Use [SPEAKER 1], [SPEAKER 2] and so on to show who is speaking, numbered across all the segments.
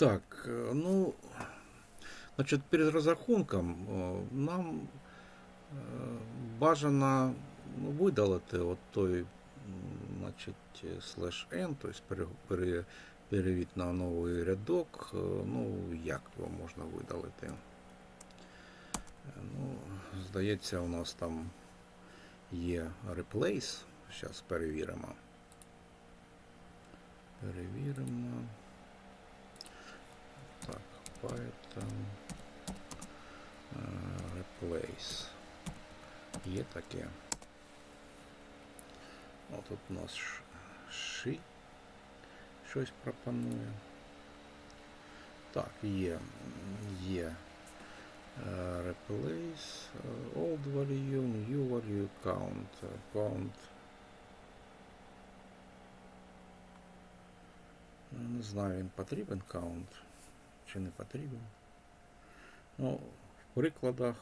[SPEAKER 1] Так, е, ну, значить, перед розрахунком нам е, бажано ну, видалити от той, значить, е, слеш n, тобто пере, пере, перевід на новий рядок. Е, Ну, як його можна видалити? Е, Ну, здається, у нас там є replace. Зараз перевіримо. Перевіримо. Так, Python е, replace. Є таке. О, тут у нас ши щось пропонує. Так, є. Є. е, Replace, е, old value, new value, count, е, count. Ну, Не знаю, він потрібен count чи не потрібен. Ну, в прикладах.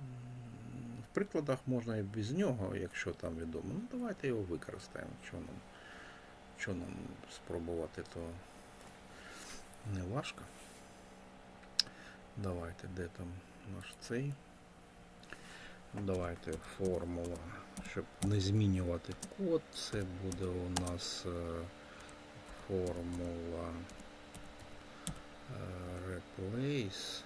[SPEAKER 1] м, В прикладах можна і без нього, якщо там відомо. Ну, давайте його використаємо. Що нам, що нам спробувати, то не важко. Давайте, де там наш цей. Давайте формула, щоб не змінювати код. Це буде у нас е, формула е, replace.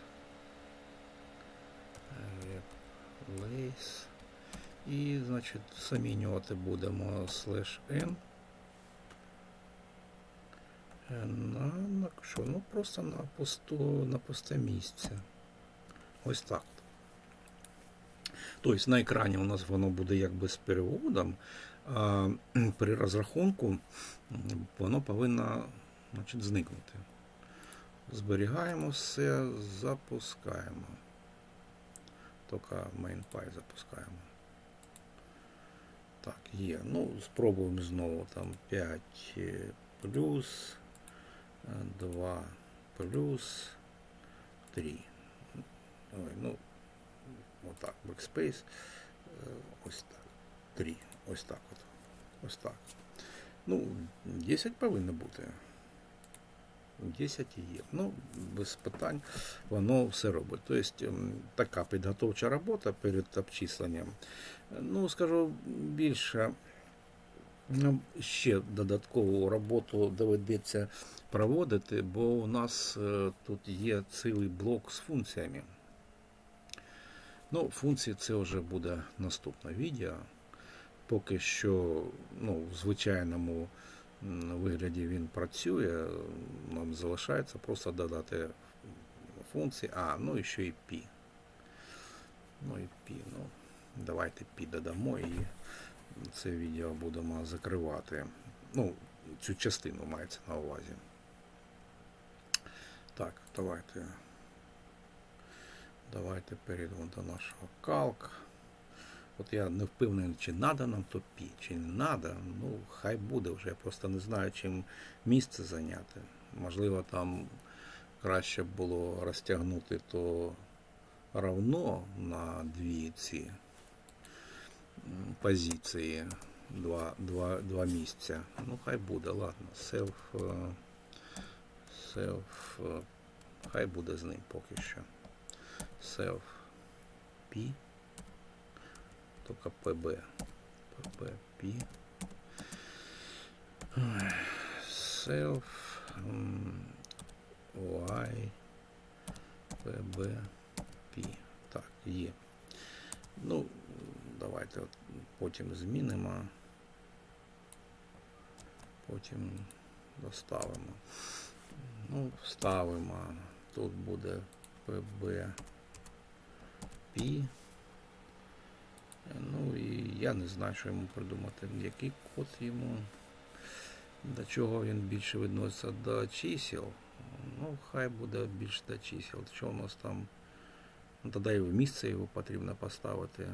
[SPEAKER 1] Replace. І, значить, замінювати будемо slash n. На, на що? Ну просто на пусту, на пусте місце. Ось так. Тобто на екрані у нас воно буде якби з переводом, а при розрахунку воно повинно значить, зникнути. Зберігаємо все, запускаємо. Тільки MainPy запускаємо. Так, є. Ну, спробуємо знову там 5 плюс, 2 плюс 3. Ой, ну, отак, backspace. Е, Ось так. 3. Ось так от. Ось так. Ну, 10 повинно бути. 10 і є. Ну, без питань воно все робить. Тобто така підготовча робота перед обчисленням. Ну, скажу більше, нам ще додаткову роботу доведеться проводити, бо у нас е, тут є цілий блок з функціями. Ну, функції це вже буде наступне відео. Поки що ну, в звичайному вигляді він працює. Нам залишається просто додати функції. А, ну і ще і пі. Ну і пі. Ну, давайте пі додамо і це відео будемо закривати. Ну, цю частину мається на увазі. Так, давайте. Давайте перейдемо до нашого калк. От я не впевнений, чи треба нам то пі, чи не треба. Ну, хай буде вже. Я просто не знаю, чим місце зайняти. Можливо, там краще було розтягнути то равно на дві ці позиції, два, два, два місця. Ну, хай буде, ладно. Self, е, хай буде з ним поки що. Self P. Только. PB P. Ой, Self Y PB P. Так, є. Ну, давайте от потім змінимо. Потім доставимо. Ну, вставимо. Тут буде PB P. Ну і я не знаю, що йому придумати. Який код йому. До чого він більше відноситься до чисел. Ну, хай буде більше до чисел. Що у нас там? Ну, тоді і в місце його потрібно поставити.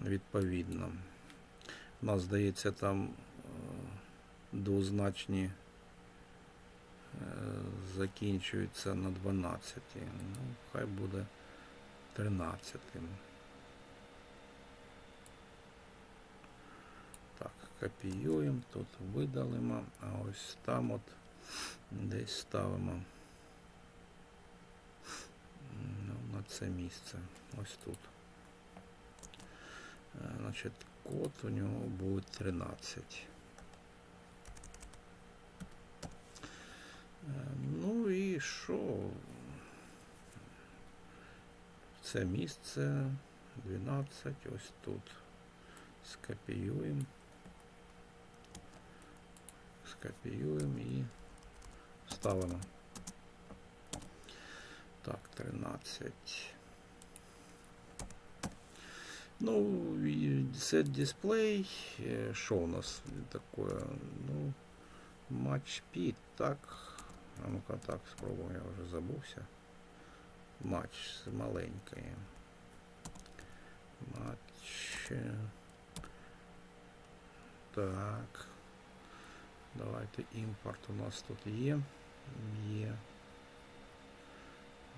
[SPEAKER 1] Відповідно. У нас, здається, там е, двозначні е, закінчуються на 12. Ну, хай буде 13. Так, скопіюємо, тут видалимо, а ось там от десь ставимо ну, на це місце. Ось тут. Е, Значить, код у нього буде 13. Е, Ну і що? Це місце 12, ось тут. Скопіюємо. Скопіюємо і ставимо. Так, 13. Ну, і set display. Е, Що у нас таке? Ну, матч P, так. А ну-ка так, спробуємо, я вже забувся. Матч з маленької. Матч. е, Так. Давайте імпорт у нас тут є. Є.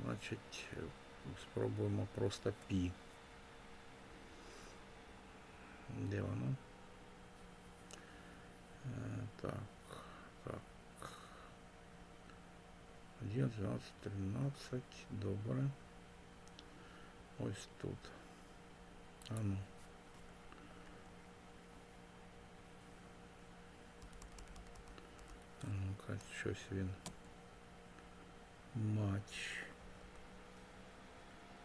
[SPEAKER 1] Значить, спробуємо просто P. Де воно? Е, Так, так. 1, 12, 13. Добре. Ось тут. А ну. Ну-ка, щось він. Матч.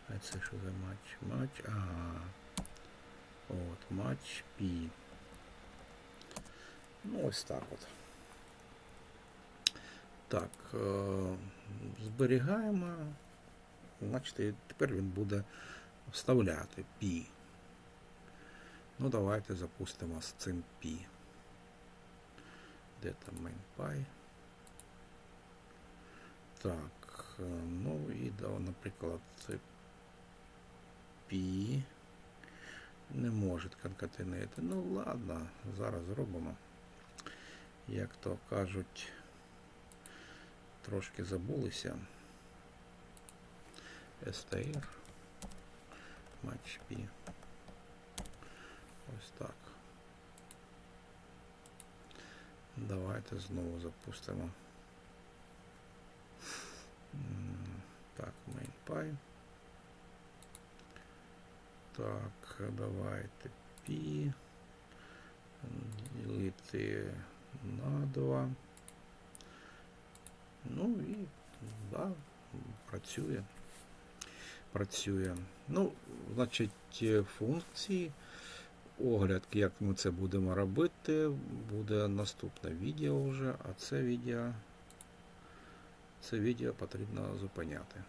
[SPEAKER 1] А це що за матч? Матч. Ага. От, матч P. Ну, ось так от. Так, е, зберігаємо. Значить, тепер він буде вставляти P. Ну, давайте запустимо з цим P. Де там MainPy? Так, е, ну і да, наприклад, це P не може конкатенити. Ну ладно, зараз зробимо. Як то кажуть, трошки забулися. STR. Матч P. Ось так. Давайте знову запустимо. Так, MainPy. Так, давайте P. Ділити на 2. Ну і да, працює. Працює. Ну, значить, е, функції. Огляд, як ми це будемо робити, буде наступне відео вже, а це відео, це відео потрібно зупиняти.